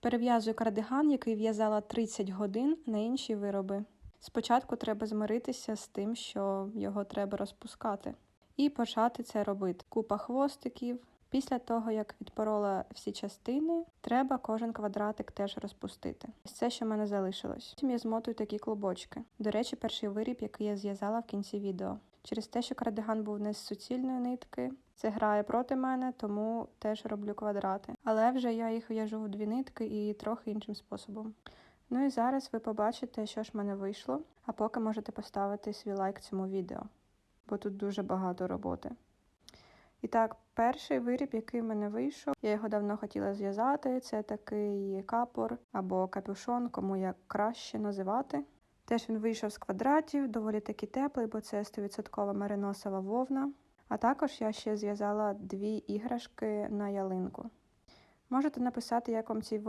Перев'язую кардиган, який в'язала 30 годин на інші вироби. Спочатку треба змиритися з тим, що його треба розпускати, і почати це робити. Купа хвостиків. Після того, як відпорола всі частини, треба кожен квадратик теж розпустити. Це, що в мене залишилось. Потім я змотую такі клубочки. До речі, перший виріб, який я зв'язала в кінці відео. Через те, що кардиган був не з суцільної нитки, це грає проти мене, тому теж роблю квадрати. Але вже я їх в'яжу в дві нитки і трохи іншим способом. Ну і зараз ви побачите, що ж в мене вийшло, а поки можете поставити свій лайк цьому відео, бо тут дуже багато роботи. І так, перший виріб, який в мене вийшов, я його давно хотіла зв'язати. Це такий капор або капюшон, кому як краще називати. Теж він вийшов з квадратів, доволі таки теплий, бо це 100% мериносова вовна. А також я ще зв'язала дві іграшки на ялинку. Можете написати, як вам ці